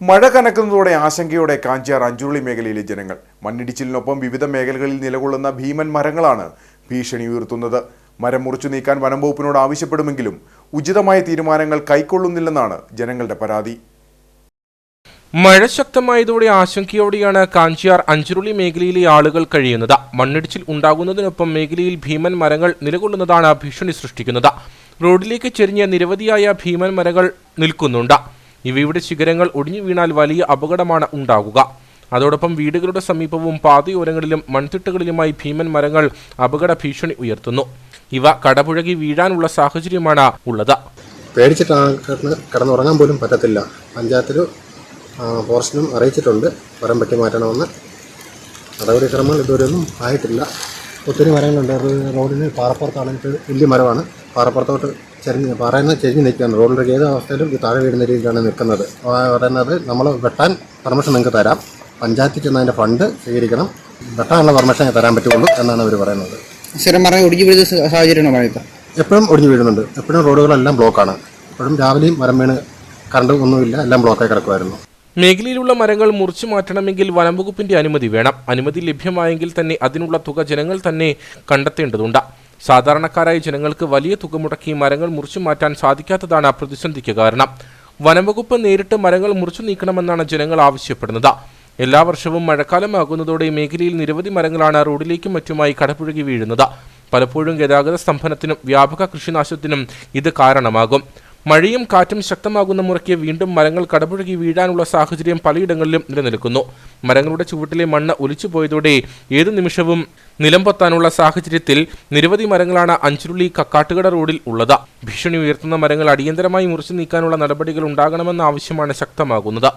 മഴ കനക്കുന്നതോടെ ആശങ്കയോടെ കാഞ്ചിയാർ അഞ്ചുരുളി മേഖലയിലെ ജനങ്ങൾ. മണ്ണിടിച്ചിലിനൊപ്പം വിവിധ മേഖലകളിൽ നിലകൊള്ളുന്ന ഭീമൻ മരങ്ങളാണ് ഭീഷണി ഉയർത്തുന്നത്. മരം മുറിച്ചു നീക്കാൻ വനം വകുപ്പിനോട് ആവശ്യപ്പെടുമെങ്കിലും ഉചിതമായ തീരുമാനങ്ങൾ കൈക്കൊള്ളുന്നില്ലെന്നാണ് ജനങ്ങളുടെ പരാതി. മഴ ശക്തമായതോടെ ആശങ്കയോടെയാണ് കാഞ്ചിയാർ അഞ്ചുരുളി മേഖലയിലെ ആളുകൾ കഴിയുന്നത്. മണ്ണിടിച്ചിൽ ഉണ്ടാകുന്നതിനൊപ്പം മേഖലയിൽ ഭീമൻ മരങ്ങൾ നിലകൊള്ളുന്നതാണ് ഭീഷണി സൃഷ്ടിക്കുന്നത്. റോഡിലേക്ക് ചെരിഞ്ഞ നിരവധിയായ ഭീമൻ മരങ്ങൾ നിൽക്കുന്നുണ്ട്. ഇവയുടെ ശിഖരങ്ങൾ ഒടിഞ്ഞു വീണാൽ വലിയ അപകടമാണ് ഉണ്ടാകുക. അതോടൊപ്പം വീടുകളുടെ സമീപവും പാതയോരങ്ങളിലും മൺതിട്ടകളിലുമായി ഭീമൻ മരങ്ങൾ അപകട ഭീഷണി ഉയർത്തുന്നു. ഇവ കടപുഴകി വീഴാനുള്ള സാഹചര്യമാണ് ഉള്ളത്. പേടിച്ചിട്ടാണ് കിടന്ന് കിടന്നുറങ്ങാൻ പോലും പറ്റത്തില്ല. പഞ്ചായത്തിൽ ഫോറസ്റ്റിനും അറിയിച്ചിട്ടുണ്ട്. മരം വെട്ടി മാറ്റണമെന്ന്. നടപടിക്രമങ്ങൾ ഇതുവരെയൊന്നും ആയിട്ടില്ല. ഒത്തിരി മരങ്ങളുണ്ട്. റോഡിന് പാറപ്പുറത്താണെങ്കിൽ വലിയ മരമാണ്. പാറപ്പുറത്തോട്ട് ചെരിഞ്ഞ് പാറയിൽ നിന്ന് ചെരിഞ്ഞ് നിൽക്കുകയാണ്. റോഡിന്റെ ഏത് അവസ്ഥയിലും താഴെ വീഴുന്ന രീതിയിലാണ് നിൽക്കുന്നത്. പറയുന്നത് നമ്മൾ വെട്ടാൻ പെർമിഷൻ നിങ്ങൾക്ക് തരാം. പഞ്ചായത്തിൽ ചെന്ന് അതിന്റെ ഫണ്ട് സ്വീകരിക്കണം. വെട്ടാനുള്ള പെർമിഷൻ തരാൻ പറ്റുള്ളൂ എന്നാണ് അവർ പറയുന്നത്. സ്ഥിരം മരം ഒടിഞ്ഞു വീഴുന്ന സാഹചര്യമാണ് എപ്പോഴും ഒടിഞ്ഞു വീഴുന്നുണ്ട്. എപ്പോഴും റോഡുകളെല്ലാം ബ്ലോക്കാണ് എപ്പോഴും രാവിലെയും മരം വീണ് കറണ്ട് ഒന്നുമില്ല. എല്ലാം ബ്ലോക്കായി കിടക്കുമായിരുന്നു മേഖലയിലുള്ള മരങ്ങൾ മുറിച്ചു മാറ്റണമെങ്കിൽ വനംവകുപ്പിന്റെ അനുമതി വേണം. അനുമതി ലഭ്യമായെങ്കിൽ തന്നെ അതിനുള്ള തുക ജനങ്ങൾ തന്നെ കണ്ടെത്തേണ്ടതുണ്ട്. സാധാരണക്കാരായ ജനങ്ങൾക്ക് വലിയ തുക മുടക്കി മരങ്ങൾ മുറിച്ചു മാറ്റാൻ സാധിക്കാത്തതാണ് പ്രതിസന്ധിക്ക് കാരണം. വനംവകുപ്പ് നേരിട്ട് മരങ്ങൾ മുറിച്ചു നീക്കണമെന്നാണ് ജനങ്ങൾ ആവശ്യപ്പെടുന്നത്. എല്ലാ വർഷവും മഴക്കാലമാകുന്നതോടെ മേഖലയിൽ നിരവധി മരങ്ങളാണ് റോഡിലേക്കും മറ്റുമായി കടപുഴകി വീഴുന്നത്. പലപ്പോഴും ഗതാഗത സ്തംഭനത്തിനും വ്യാപക കൃഷിനാശത്തിനും ഇത് കാരണമാകും. മഴയും കാറ്റും ശക്തമാകുന്ന മുറയ്ക്ക് വീണ്ടും മരങ്ങൾ കടപുഴകി വീഴാനുള്ള സാഹചര്യം പലയിടങ്ങളിലും നിലനിൽക്കുന്നു. മരങ്ങളുടെ ചുവട്ടിലെ മണ്ണ് ഒലിച്ചുപോയതോടെ ഏതു നിമിഷവും നിലംപൊത്താനുള്ള സാഹചര്യത്തിൽ നിരവധി മരങ്ങളാണ് അഞ്ചുരുളി കക്കാട്ടുകട റോഡിൽ ഉള്ളത്. ഭീഷണി ഉയർത്തുന്ന മരങ്ങൾ അടിയന്തരമായി മുറിച്ചു നീക്കാനുള്ള നടപടികൾ ഉണ്ടാകണമെന്ന ആവശ്യമാണ് ശക്തമാകുന്നത്.